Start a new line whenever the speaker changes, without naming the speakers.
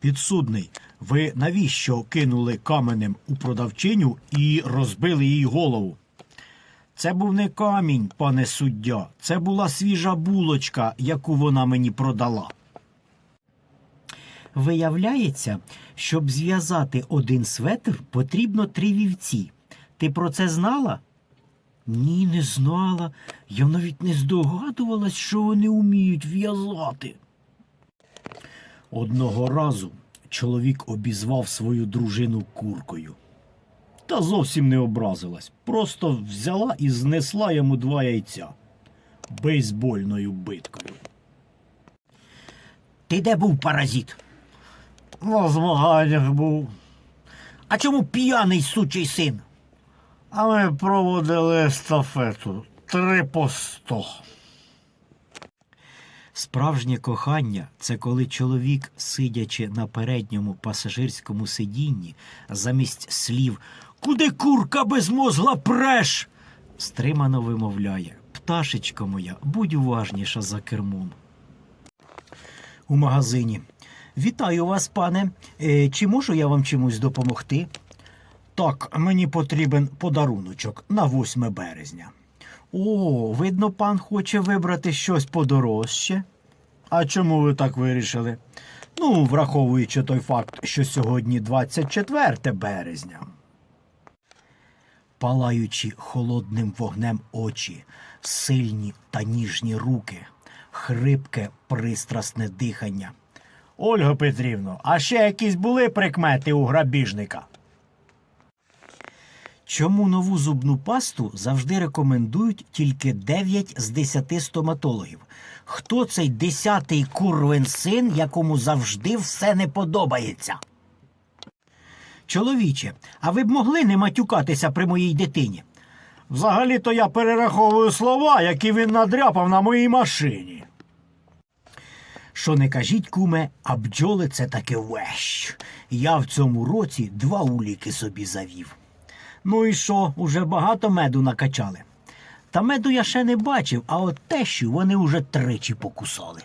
Підсудний, ви навіщо кинули каменем у продавчиню і розбили їй голову? Це був не камінь, пане суддя, це була свіжа булочка, яку вона мені продала. Виявляється, щоб зв'язати один светр, потрібно три вівці. Ти про це знала? Ні, не знала. Я навіть не здогадувалась, що вони вміють в'язати. Одного разу чоловік обізвав свою дружину куркою. Та зовсім не образилась, просто взяла і знесла йому два яйця бейсбольною биткою. Ти де був паразит? На змаганнях був. А чому п'яний сучий син? А ми проводили естафету три по сто. Справжнє кохання це коли чоловік, сидячи на передньому пасажирському сидінні, замість слів Куди курка безмозгла преш? стримано вимовляє Пташечко моя, будь уважніша за кермом. У магазині. Вітаю вас, пане. Е, чи можу я вам чимось допомогти? Так, мені потрібен подаруночок на 8 березня. О, видно, пан хоче вибрати щось подорожче. А чому ви так вирішили? Ну, враховуючи той факт, що сьогодні 24 березня. Палаючи холодним вогнем очі, сильні та ніжні руки, хрипке пристрасне дихання. Ольга Петрівно, а ще якісь були прикмети у грабіжника? Чому нову зубну пасту завжди рекомендують тільки 9 з 10 стоматологів? Хто цей десятий курвин син, якому завжди все не подобається? Чоловіче, а ви б могли не матюкатися при моїй дитині? Взагалі-то я перераховую слова, які він надряпав на моїй машині. Що не кажіть, куме, а бджоли це таки вещ. Я в цьому році два уліки собі завів. Ну і що, уже багато меду накачали. Та меду я ще не бачив, а от тещу вони уже тричі покусали.